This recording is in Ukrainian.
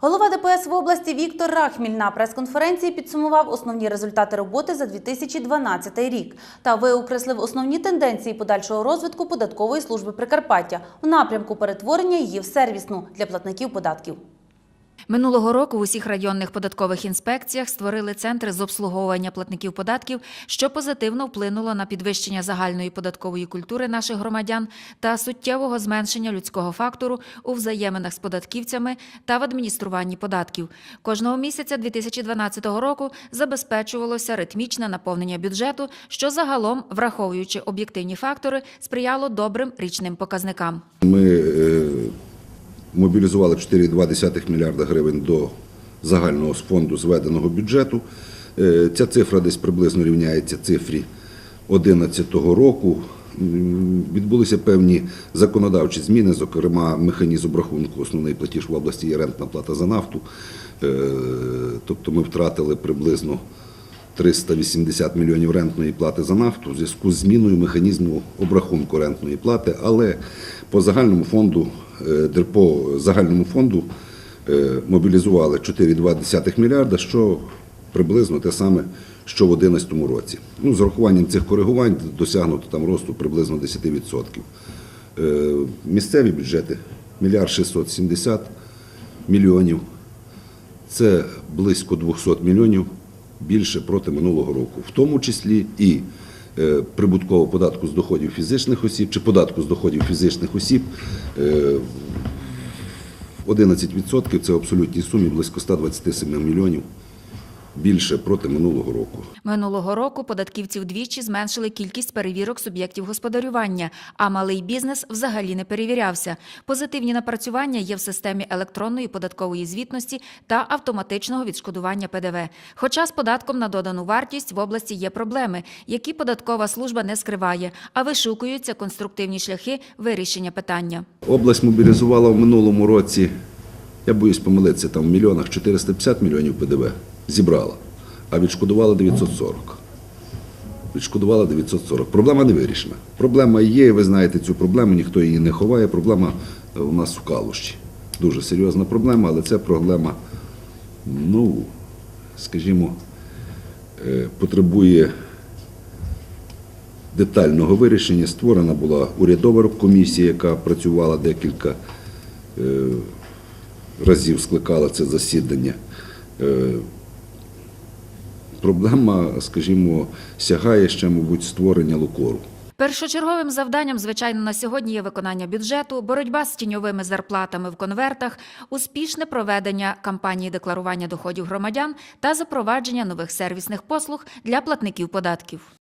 Голова ДПС в області Віктор Рахміль на прес-конференції підсумував основні результати роботи за 2012 рік та виокреслив основні тенденції подальшого розвитку податкової служби Прикарпаття у напрямку перетворення її в сервісну для платників податків. Минулого року в усіх районних податкових інспекціях створили центри з обслуговування платників податків, що позитивно вплинуло на підвищення загальної податкової культури наших громадян та суттєвого зменшення людського фактору у взаєминах з податківцями та в адмініструванні податків. Кожного місяця 2012 року забезпечувалося ритмічне наповнення бюджету, що загалом, враховуючи об'єктивні фактори, сприяло добрим річним показникам. Ми е, мобілізували 4,2 мільярда гривень до загального фонду зведеного бюджету. Е, Ця цифра десь приблизно рівняється цифрі 2011 року. Відбулися певні законодавчі зміни, зокрема, механізм обрахунку основний платіж в області є рентна плата за нафту. Е, Тобто ми втратили приблизно 380 мільйонів рентної плати за нафту в зв'язку з зміною механізму обрахунку рентної плати, але по загальному фонду, е, по загальному фонду е, мобілізували 4,2 мільярда, що приблизно те саме, що в 2011 році. Ну, з урахуванням цих коригувань досягнуто там росту приблизно 10%. Е, Місцеві бюджети мільярд 670 мільйонів. Це близько 200 мільйонів більше проти минулого року, в тому числі і е, прибуткового податку з доходів фізичних осіб чи податку з доходів фізичних осіб. е, 11% це в абсолютній сумі близько 127 мільйонів більше проти минулого року. Минулого року податківці вдвічі зменшили кількість перевірок суб'єктів господарювання, а малий бізнес взагалі не перевірявся. Позитивні напрацювання є в системі електронної податкової звітності та автоматичного відшкодування ПДВ. Хоча з податком на додану вартість в області є проблеми, які податкова служба не скриває, а вишукуються конструктивні шляхи вирішення питання. Область мобілізувала в минулому році, я боюсь помилитися, там в мільйонах 450 мільйонів ПДВ зібрала, а відшкодувала 940. Відшкодувала 940. Проблема не вирішена. Проблема є, ви знаєте цю проблему, ніхто її не ховає. Проблема е, у нас в Калущі. Дуже серйозна проблема, але це проблема, ну, скажімо, е, потребує детального вирішення. Створена була урядова комісія, яка працювала декілька е, разів, скликала це засідання. Проблема, скажімо, сягає ще, мабуть, створення лукору. Першочерговим завданням, звичайно, на сьогодні є виконання бюджету, боротьба з тіньовими зарплатами в конвертах, успішне проведення кампанії декларування доходів громадян та запровадження нових сервісних послуг для платників податків.